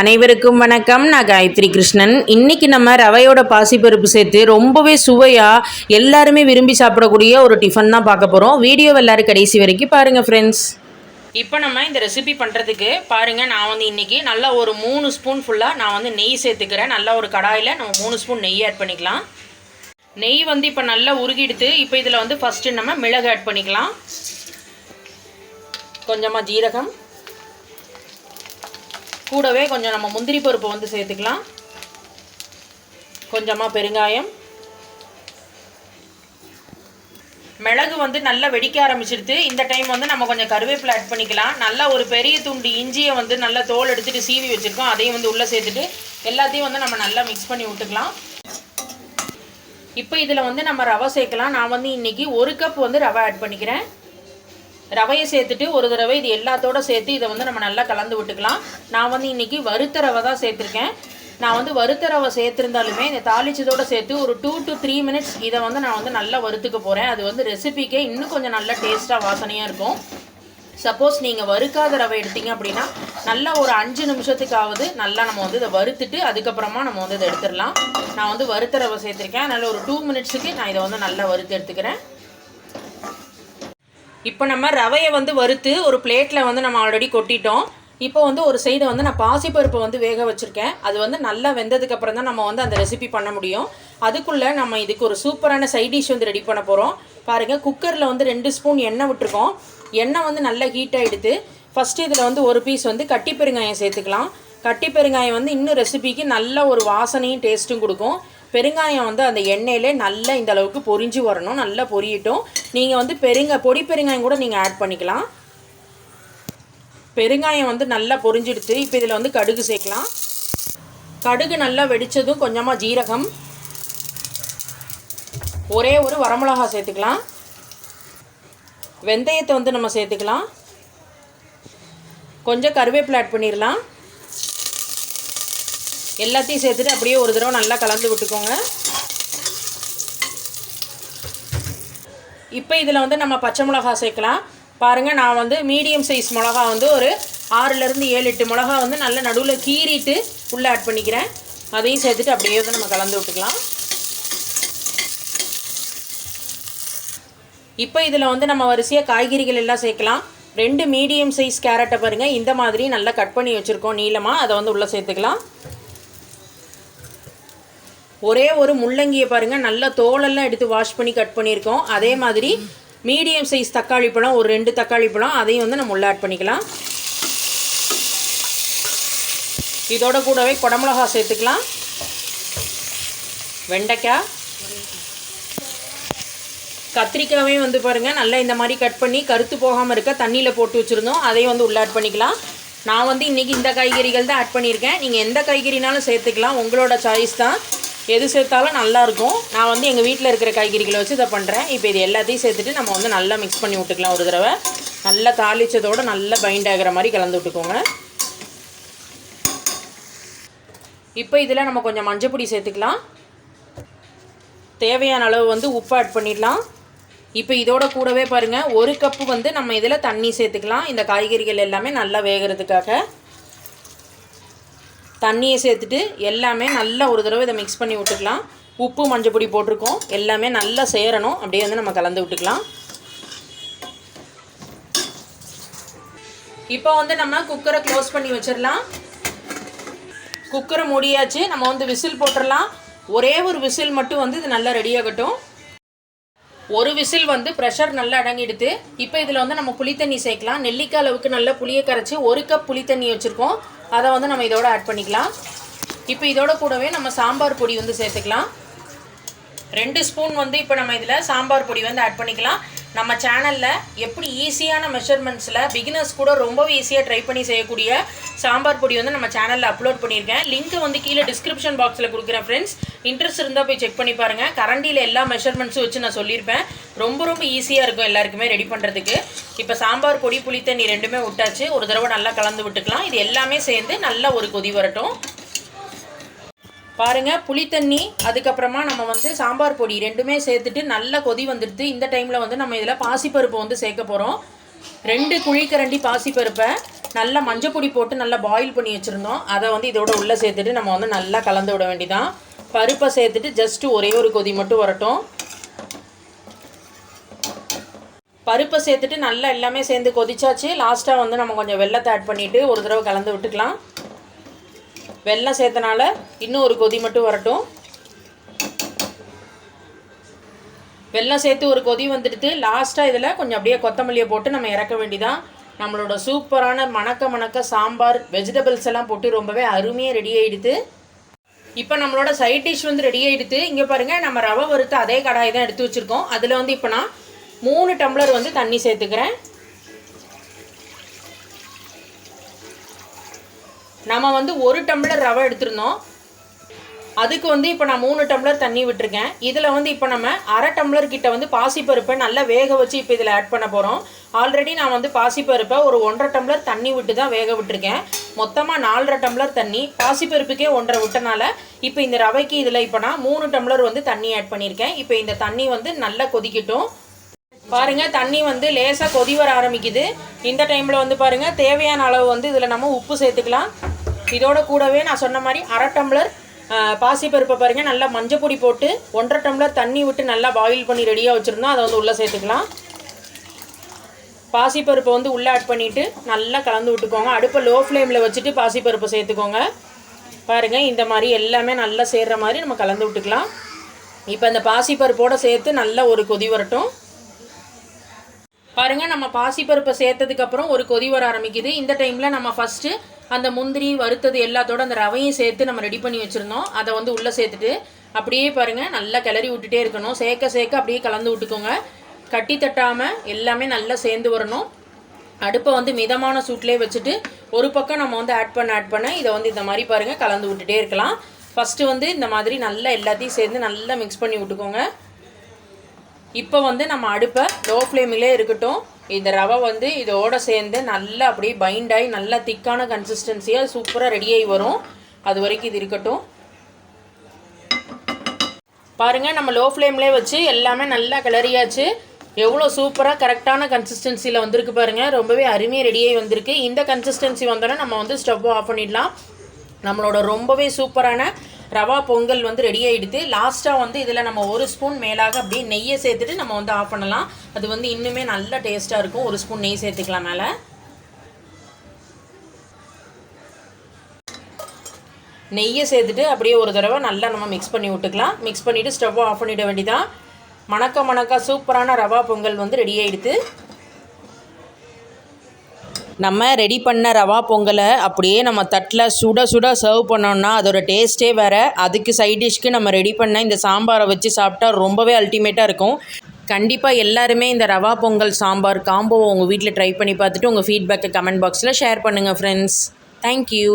அனைவருக்கும் வணக்கம். நான் காயத்ரி கிருஷ்ணன். இன்னைக்கு நம்ம ரவையோட பாசிப்பருப்பு சேர்த்து ரொம்பவே சுவையாக எல்லாருமே விரும்பி சாப்பிடக்கூடிய ஒரு டிஃபன் தான் பார்க்க போகிறோம் வீடியோ எல்லோரும் கடைசி வரைக்கும் பாருங்கள் ஃப்ரெண்ட்ஸ் இப்போ நம்ம இந்த ரெசிபி பண்ணுறதுக்கு பாருங்கள் நான் வந்து இன்றைக்கி நல்லா ஒரு மூணு ஸ்பூன் ஃபுல்லாக நான் வந்து நெய் சேர்த்துக்கிறேன். நல்லா ஒரு கடாயில் நம்ம மூணு ஸ்பூன் நெய் ஆட் பண்ணிக்கலாம். நெய் வந்து இப்போ நல்லா உருகிடுத்து இப்போ இதில் வந்து ஃபஸ்ட்டு நம்ம மிளகு ஆட் பண்ணிக்கலாம். கொஞ்சமாக ஜீரகம். கூடவே கொஞ்சம் நம்ம முந்திரி பருப்பு வந்து சேர்த்துக்கலாம். கொஞ்சமாக பெருங்காயம். மிளகு வந்து நல்லா வெடிக்க ஆரம்பிச்சிடுது இந்த டைம் வந்து நம்ம கொஞ்சம் கருவேப்பிலை ஆட் பண்ணிக்கலாம். நல்லா ஒரு பெரிய துண்டு இஞ்சியை வந்து நல்லா தோல் எடுத்துகிட்டு சீவி வச்சுருக்கோம். அதையும் வந்து உள்ளே சேர்த்துட்டு எல்லாத்தையும் வந்து நம்ம நல்லா மிக்ஸ் பண்ணி விட்டுக்கலாம் இப்போ இதில் வந்து நம்ம ரவை சேர்க்கலாம். நான் வந்து இன்றைக்கி ஒரு கப் வந்து ரவை ஆட் பண்ணிக்கிறேன். ரவையை சேர்த்துட்டு ஒரு தடவை இது எல்லாத்தோட சேர்த்து இதை வந்து நம்ம நல்லா கலந்து விட்டுக்கலாம். நான் வந்து இன்றைக்கி வறுத்த ரவை தான் சேர்த்துருக்கேன். நான் வந்து வறுத்த ரவை சேர்த்துருந்தாலுமே இந்த தாளிச்சதோடு சேர்த்து ஒரு டூ டு த்ரீ மினிட்ஸ் இதை வந்து நான் வந்து நல்லா வறுத்துக்க போகிறேன் அது வந்து ரெசிபிக்கே இன்னும் கொஞ்சம் நல்லா டேஸ்ட்டாக வாசனையாக இருக்கும். சப்போஸ் நீங்கள் வறுக்காத ரவை எடுத்தீங்க அப்படின்னா நல்லா ஒரு அஞ்சு நிமிஷத்துக்காவது நல்லா நம்ம வந்து இதை வறுத்துட்டு அதுக்கப்புறமா நம்ம வந்து இதை எடுத்துடலாம். நான் வந்து வறுத்த ரவை சேர்த்துருக்கேன். அதனால் ஒரு டூ மினிட்ஸுக்கு நான் இதை வந்து நல்லா வறுத்து எடுத்துக்கிறேன். இப்போ நம்ம ரவையை வந்து வறுத்து ஒரு பிளேட்டில் வந்து நம்ம ஆல்ரெடி கொட்டிட்டோம். இப்போ வந்து ஒரு சைடு வந்து நான் பாசிப்பருப்பை வந்து வேக வச்சுருக்கேன். அது வந்து நல்லா வெந்ததுக்கு அப்புறம் தான் நம்ம வந்து அந்த ரெசிபி பண்ண முடியும். அதுக்குள்ளே நம்ம இதுக்கு ஒரு சூப்பரான சைட் டிஷ் வந்து ரெடி பண்ண போகிறோம் பாருங்கள் குக்கரில் வந்து ரெண்டு ஸ்பூன் எண்ணெய் விட்டுருக்கோம். எண்ணெய் வந்து நல்லா ஹீட் ஆகிடுது ஃபஸ்ட்டு இதில் வந்து ஒரு பீஸ் வந்து கட்டி பெருங்காயம் சேர்த்துக்கலாம். கட்டி பெருங்காயம் வந்து இன்னும் ரெசிபிக்கு நல்ல ஒரு வாசனையும் டேஸ்ட்டும் கொடுக்கும். பெருங்காயம் வந்து அந்த எண்ணெயிலே நல்லா இந்த அளவுக்கு பொரிஞ்சு வரணும். நல்லா பொரியட்டும். நீங்கள் வந்து பெருங்க பொடி பெருங்காயம் கூட நீங்கள் ஆட் பண்ணிக்கலாம். பெருங்காயம் வந்து நல்லா பொரிஞ்சிடுச்சு. இப்போ இதில் வந்து கடுகு சேர்க்கலாம். கடுகு நல்லா வெடித்ததும் கொஞ்சமாக ஜீரகம். ஒரே ஒரு வரமிளகா சேர்த்துக்கலாம். வெந்தயத்தை வந்து நம்ம சேர்த்துக்கலாம். கொஞ்சம் கருவேப்பிலை ஆட் பண்ணிடலாம் எல்லாத்தையும் சேர்த்துட்டு அப்படியே ஒரு தடவை நல்லா கலந்து விட்டுக்கோங்க. இப்போ இதில் வந்து நம்ம பச்சை மிளகா சேர்க்கலாம். பாருங்கள் நான் வந்து மீடியம் சைஸ் மிளகா வந்து ஒரு ஆறுலேருந்து ஏழு எட்டு மிளகா வந்து நல்லா நடுவில் கீறிட்டு உள்ளே ஆட் பண்ணிக்கிறேன். அதையும் சேர்த்துட்டு அப்படியே வந்து நம்ம கலந்து விட்டுக்கலாம். இப்போ இதில் வந்து நம்ம வரிசையாக காய்கறிகள் எல்லாம் சேர்க்கலாம். ரெண்டு மீடியம் சைஸ் கேரட்டை பாருங்கள் இந்த மாதிரி நல்லா கட் பண்ணி வச்சுருக்கோம் நீளமாக அதை வந்து உள்ளே சேர்த்துக்கலாம். ஒரே ஒரு முள்ளங்கியை பாருங்கள் நல்லா தோலெல்லாம் எடுத்து வாஷ் பண்ணி கட் பண்ணியிருக்கோம். அதே மாதிரி மீடியம் சைஸ் தக்காளி பழம் ஒரு ரெண்டு தக்காளி பழம் அதையும் வந்து நம்ம உள்ள ஆட் பண்ணிக்கலாம். இதோட கூடவே குடமிளகா சேர்த்துக்கலாம். வெண்டைக்காய். கத்திரிக்காவையும் வந்து பாருங்கள் நல்லா இந்த மாதிரி கட் பண்ணி கருத்து போகாமல் இருக்க தண்ணியில் போட்டு வச்சுருந்தோம். அதையும் வந்து உள்ள ஆட் பண்ணிக்கலாம். நான் வந்து இன்றைக்கி இந்த காய்கறிகள் தான் ஆட் பண்ணியிருக்கேன். நீங்கள் எந்த காய்கறினாலும் சேர்த்துக்கலாம். உங்களோட சாய்ஸ் தான். எது சேர்த்தாலும் நல்லாயிருக்கும். நான் வந்து எங்கள் வீட்டில் இருக்கிற காய்கறிகளை வச்சு இதை பண்ணுறேன் இப்போ இது எல்லாத்தையும் சேர்த்துட்டு நம்ம வந்து நல்லா மிக்ஸ் பண்ணி விட்டுக்கலாம் ஒரு தடவை. நல்லா தாளித்ததோடு நல்லா பைண்ட் ஆகிற மாதிரி கலந்து விட்டுக்கோங்க. இப்போ இதில் நம்ம கொஞ்சம் மஞ்சப்பொடி சேர்த்துக்கலாம். தேவையான அளவு வந்து உப்பு ஆட் பண்ணிடலாம். இப்போ இதோட கூடவே பாருங்கள் ஒரு கப்பு வந்து நம்ம இதில் தண்ணி சேர்த்துக்கலாம். இந்த காய்கறிகள் எல்லாமே நல்லா வேகிறதுக்காக. தண்ணியை சேர்த்துட்டு எல்லாமே நல்லா ஒரு தடவை இதை மிக்ஸ் பண்ணி விட்டுக்கலாம். உப்பு மஞ்சள் பொடி போட்டிருக்கோம். எல்லாமே நல்லா சேரணும். அப்படியே வந்து நம்ம கலந்து விட்டுக்கலாம். இப்போ வந்து நம்ம குக்கரை க்ளோஸ் பண்ணி வச்சிடலாம். குக்கரை மூடியாச்சு. நம்ம வந்து விசில் போட்டுடலாம். ஒரே ஒரு விசில் மட்டும் வந்து இது நல்லா ரெடியாகட்டும் ஒரு விசில் வந்து ப்ரெஷர் நல்லா அடங்கிடுது. இப்போ இதில் வந்து நம்ம புளித்தண்ணி சேர்க்கலாம். நெல்லிக்காய் அளவுக்கு நல்லா புளியை கரைச்சி ஒரு கப் புளித்தண்ணி வச்சுருக்கோம். அதை வந்து நம்ம இதோட ஆட் பண்ணிக்கலாம். இப்போ இதோட கூடவே நம்ம சாம்பார் பொடி வந்து சேர்த்துக்கலாம். ரெண்டு ஸ்பூன் வந்து இப்போ நம்ம இதில் சாம்பார் பொடி வந்து ஆட் பண்ணிக்கலாம். நம்ம சேனலில் எப்படி ஈஸியான மெஷர்மெண்ட்ஸில் பிகினர்ஸ் கூட ரொம்பவே ஈஸியாக ட்ரை பண்ணி செய்யக்கூடிய சாம்பார் பொடி வந்து நம்ம சேனலில் அப்லோட் பண்ணியிருக்கேன். லிங்க் வந்து கீழே டிஸ்கிரிப்ஷன் பாக்ஸில் கொடுக்குறேன் ஃப்ரெண்ட்ஸ் இன்ட்ரெஸ்ட் இருந்தால் போய் செக் பண்ணி பாருங்கள் கரண்டியில் எல்லா மெஷர்மெண்ட்ஸும் வச்சு நான் சொல்லியிருப்பேன். ரொம்ப ரொம்ப ஈஸியாக இருக்கும் எல்லாருக்குமே ரெடி பண்ணுறதுக்கு இப்போ சாம்பார் பொடி புளித்தண்ணி ரெண்டுமே விட்டாச்சு. ஒரு தடவை நல்லா கலந்து விட்டுக்கலாம். இது எல்லாமே சேர்ந்து நல்லா ஒரு கொதி வரட்டும். பாருங்கள் புளித்தண்ணி அதுக்கப்புறமா நம்ம வந்து சாம்பார் பொடி ரெண்டுமே சேர்த்துட்டு நல்லா கொதி வந்துடுது. இந்த டைமில் வந்து நம்ம இதில் பாசிப்பருப்பு வந்து சேர்க்க போகிறோம் ரெண்டு குழிக்கரண்டி பாசிப்பருப்பை நல்லா மஞ்சள் பொடி போட்டு நல்லா பாயில் பண்ணி வச்சுருந்தோம். அதை வந்து இதோட உள்ளே சேர்த்துட்டு நம்ம வந்து நல்லா கலந்து விட வேண்டிதான். பருப்பை சேர்த்துட்டு ஜஸ்ட்டு ஒரே ஒரு கொதி மட்டும் வரட்டும். பருப்பை சேர்த்துட்டு நல்லா எல்லாமே சேர்ந்து கொதிச்சாச்சு. லாஸ்ட்டாக வந்து நம்ம கொஞ்சம் வெள்ளத்தை ஆட் பண்ணிவிட்டு ஒரு தடவை கலந்து விட்டுக்கலாம். வெள்ளம் சேர்த்தனால இன்னும் ஒரு கொதி மட்டும் வரட்டும். வெல்லம் சேர்த்து ஒரு கொதி வந்துடுது. லாஸ்ட்டாக இதில் கொஞ்சம் அப்படியே கொத்தமல்லியை போட்டு நம்ம இறக்க வேண்டிதான். நம்மளோட சூப்பரான மணக்க மணக்க சாம்பார் வெஜிடபிள்ஸ் எல்லாம் போட்டு ரொம்பவே அருமையாக ரெடி ஆகிடுது இப்போ நம்மளோட சைட் டிஷ் வந்து ரெடி ஆகிடுது இங்கே பாருங்கள் நம்ம ரவை வறுத்து அதே கடாய் தான் எடுத்து வச்சுருக்கோம். அதில் வந்து இப்போ நான் மூணு டம்ளர் வந்து தண்ணி சேர்த்துக்கிறேன். நம்ம வந்து ஒரு டம்ளர் ரவை எடுத்திருந்தோம். அதுக்கு வந்து இப்போ நான் மூணு டம்ளர் தண்ணி விட்டுருக்கேன். இதில் வந்து இப்போ நம்ம அரை டம்ளர் கிட்ட வந்து பாசிப்பருப்பை நல்லா வேக வச்சு இப்போ இதில் ஆட் பண்ண போகிறோம் ஆல்ரெடி நான் வந்து பாசிப்பருப்பை ஒரு ஒன்றரை டம்ளர் தண்ணி விட்டு தான் வேக விட்டுருக்கேன். மொத்தமாக நாலரை டம்ளர் தண்ணி பாசிப்பருப்புக்கே ஒன்றரை விட்டனால இப்போ இந்த ரவைக்கு இதில் இப்போ நான் மூணு டம்ளர் வந்து தண்ணி ஆட் பண்ணியிருக்கேன் இப்போ இந்த தண்ணி வந்து நல்லா கொதிக்கட்டும். பாருங்க தண்ணி வந்து லேசாக கொதி வர ஆரம்பிக்குது. இந்த டைமில் வந்து பாருங்கள் தேவையான அளவு வந்து இதில் நம்ம உப்பு சேர்த்துக்கலாம். இதோட கூடவே நான் சொன்ன மாதிரி அரை டம்ளர் பாசிப்பருப்பை பாருங்கள் நல்லா மஞ்சள் பொடி போட்டு ஒன்றரை டம்ளர் தண்ணி விட்டு நல்லா பாயில் பண்ணி ரெடியாக வச்சுருந்தோம் அதை வந்து உள்ளே சேர்த்துக்கலாம். பாசிப்பருப்பை வந்து உள்ளே ஆட் பண்ணிவிட்டு நல்லா கலந்து விட்டுக்கோங்க. அடுப்பை லோ ஃப்ளேமில் வச்சுட்டு பாசிப்பருப்பை சேர்த்துக்கோங்க. பாருங்கள் இந்த மாதிரி எல்லாமே நல்லா சேர்கிற மாதிரி நம்ம கலந்து விட்டுக்கலாம். இப்போ அந்த பாசிப்பருப்போடு சேர்த்து நல்லா ஒரு கொதி வரட்டும். பாருங்கள் நம்ம பாசிப்பருப்பை சேர்த்ததுக்கப்புறம் ஒரு கொதி வர ஆரம்பிக்குது. இந்த டைமில் நம்ம ஃபஸ்ட்டு அந்த முந்திரி வறுத்தது எல்லாத்தோட அந்த ரவையும் சேர்த்து நம்ம ரெடி பண்ணி வச்சுருந்தோம். அதை வந்து உள்ளே சேர்த்துட்டு அப்படியே பாருங்கள் நல்லா கிளறி விட்டுட்டே இருக்கணும். சேர்க்க சேர்க்க அப்படியே கலந்து விட்டுக்கோங்க. கட்டி தட்டாமல் எல்லாமே நல்லா சேர்ந்து வரணும். அடுப்பை வந்து மிதமான சூட்லேயே வச்சுட்டு ஒரு பக்கம் நம்ம வந்து ஆட் பண்ண ஆட் பண்ண இதை வந்து இந்த மாதிரி பாருங்கள் கலந்து விட்டுட்டே இருக்கலாம். ஃபஸ்ட்டு வந்து இந்த மாதிரி நல்லா எல்லாத்தையும் சேர்ந்து நல்லா மிக்ஸ் பண்ணி விட்டுக்கோங்க. இப்போ வந்து நம்ம அடுப்பை லோ ஃப்ளேமிலே இருக்கட்டும். இந்த ரவை வந்து இதோட சேர்ந்து நல்லா அப்படியே பைண்ட் ஆகி நல்லா திக்கான கன்சிஸ்டன்சியாக சூப்பராக ரெடியாகி வரும். அது வரைக்கும் இது இருக்கட்டும். பாருங்கள் நம்ம லோ ஃப்ளேம்லேயே வச்சு எல்லாமே நல்லா கிளறியாச்சு. எவ்வளோ சூப்பராக கரெக்டான கன்சிஸ்டன்சியில் வந்திருக்கு பாருங்கள் ரொம்பவே அருமையாக ரெடியாகி வந்திருக்கு. இந்த கன்சிஸ்டன்சி வந்தோடனே நம்ம வந்து ஸ்டவ் ஆஃப் பண்ணிடலாம். நம்மளோட ரொம்பவே சூப்பரான ரவா பொங்கல் வந்து ரெடி ஆகிடுது லாஸ்ட்டாக வந்து இதில் நம்ம ஒரு ஸ்பூன் மேலாக அப்படியே நெய்யை சேர்த்துட்டு நம்ம வந்து ஆஃப் பண்ணலாம். அது வந்து இன்னுமே நல்ல டேஸ்ட்டாக இருக்கும். ஒரு ஸ்பூன் நெய் சேர்த்துக்கலாம் மேலே. நெய்யை சேர்த்துட்டு அப்படியே ஒரு தடவை நல்லா நம்ம மிக்ஸ் பண்ணி விட்டுக்கலாம். மிக்ஸ் பண்ணிவிட்டு ஸ்டவ்வை ஆஃப் பண்ணிட வேண்டியதான் மணக்க மணக்க சூப்பரான ரவா பொங்கல் வந்து ரெடி ஆகிடுது நம்ம ரெடி பண்ண ரவா பொங்கலை அப்படியே நம்ம தட்டில் சுட சுட சர்வ் பண்ணோம்னா அதோட டேஸ்ட்டே வேறு. அதுக்கு சைட் டிஷ்க்கு நம்ம ரெடி பண்ண இந்த சாம்பாரை வச்சு சாப்பிட்டா ரொம்பவே அல்டிமேட்டாக இருக்கும். கண்டிப்பாக எல்லாருமே இந்த ரவா பொங்கல் சாம்பார் காம்போவை உங்கள் வீட்டில் ட்ரை பண்ணி பார்த்துட்டு உங்கள் ஃபீட்பேக்கை கமெண்ட் பாக்ஸில் ஷேர் பண்ணுங்கள் ஃப்ரெண்ட்ஸ் தேங்க்யூ